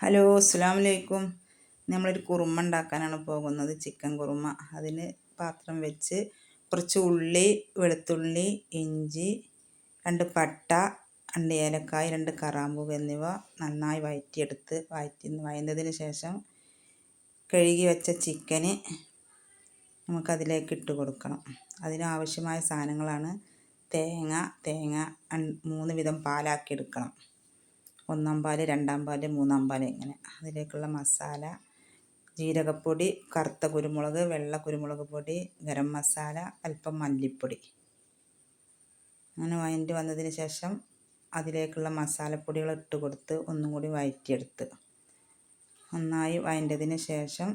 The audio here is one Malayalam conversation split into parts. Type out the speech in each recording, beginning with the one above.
ഹലോ അസ്സാം വലൈക്കും നമ്മളൊരു കുറുമ ഉണ്ടാക്കാനാണ് പോകുന്നത് ചിക്കൻ കുറുമ. അതിന് പാത്രം വെച്ച് കുറച്ച് ഉള്ളി വെളുത്തുള്ളി ഇഞ്ചി രണ്ട് പട്ട രണ്ട് ഏലക്കായ് രണ്ട് കറാമ്പൂവ് എന്നിവ നന്നായി വഴറ്റിയെടുത്ത് വഴറ്റി വഴന്നതിന് ശേഷം കഴുകി വെച്ച ചിക്കന് നമുക്കതിലേക്ക് ഇട്ട് കൊടുക്കണം. അതിനാവശ്യമായ സാധനങ്ങളാണ് തേങ്ങ തേങ്ങ മൂന്ന് വിധം പാലാക്കി എടുക്കണം ഒന്നാം പാൽ രണ്ടാം പാൽ മൂന്നാം പാൽ ഇങ്ങനെ. അതിലേക്കുള്ള മസാല ജീരകപ്പൊടി കറുത്ത കുരുമുളക് വെള്ള കുരുമുളക് പൊടി ഗരം മസാല അല്പം മല്ലിപ്പൊടി. അങ്ങനെ വഴറ്റി വന്നതിന് ശേഷം അതിലേക്കുള്ള മസാലപ്പൊടികൾ ഇട്ട് കൊടുത്ത് ഒന്നും കൂടി വഴറ്റിയെടുത്ത് നന്നായി വഴറ്റതിന് ശേഷം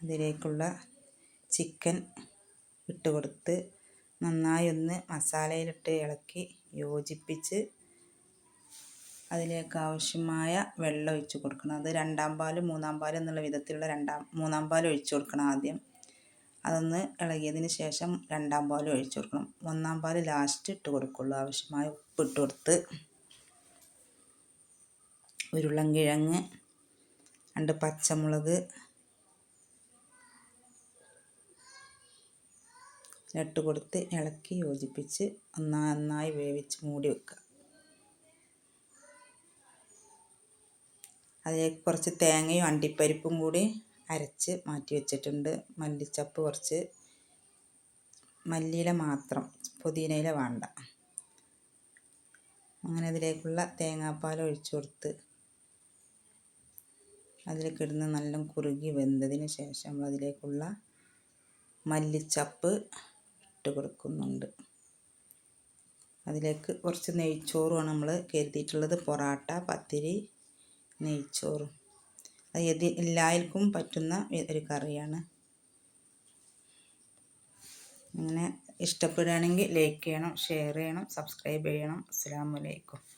അതിലേക്കുള്ള ചിക്കൻ ഇട്ട് കൊടുത്ത് നന്നായി ഒന്ന് മസാലയിലിട്ട് ഇളക്കി യോജിപ്പിച്ച് അതിലേക്ക് ആവശ്യമായ വെള്ളം ഒഴിച്ച് കൊടുക്കണം. അത് രണ്ടാം പാൽ മൂന്നാം പാൽ എന്നുള്ള വിധത്തിലുള്ള രണ്ടാം മൂന്നാം പാൽ ഒഴിച്ച് കൊടുക്കണം ആദ്യം. അതൊന്ന് ഇളകിയതിന് ശേഷം രണ്ടാം പാൽ ഒഴിച്ച് കൊടുക്കണം. ഒന്നാം പാൽ ലാസ്റ്റ് ഇട്ട് കൊടുക്കുള്ളൂ. ആവശ്യമായ ഉപ്പ് ഇട്ട് കൊടുത്ത് ഉരുളൻ കിഴങ്ങ് രണ്ട് പച്ചമുളക് ഇട്ട് കൊടുത്ത് ഇളക്കി യോജിപ്പിച്ച് നന്നായി വേവിച്ച് മൂടി വെക്കുക. അതിലേക്ക് കുറച്ച് തേങ്ങയും അണ്ടിപ്പരിപ്പും കൂടി അരച്ച് മാറ്റി വെച്ചിട്ടുണ്ട്. മല്ലിച്ചപ്പ് കുറച്ച് മല്ലിയില മാത്രം പുതിനയില വേണ്ട. അങ്ങനെ അതിലേക്കുള്ള തേങ്ങാപ്പാൽ ഒഴിച്ചു കൊടുത്ത് അതിലേക്ക് കിടന്ന് നല്ല കുറുകി വെന്തതിന് ശേഷം നമ്മൾ അതിലേക്കുള്ള മല്ലിച്ചപ്പ് ഇട്ട് കൊടുക്കുന്നുണ്ട്. അതിലേക്ക് കുറച്ച് നെയ്ച്ചോറുമാണ് നമ്മൾ കരുതിയിട്ടുള്ളത്. പൊറാട്ട പത്തിരി നെയ്ച്ചോറും. അത് എതി എല്ലാവർക്കും പറ്റുന്ന ഒരു കറിയാണ്. അങ്ങനെ ഇഷ്ടപ്പെടുകയാണെങ്കിൽ ലൈക്ക് ചെയ്യണം ഷെയർ ചെയ്യണം സബ്സ്ക്രൈബ് ചെയ്യണം. അസ്സാം വലൈക്കും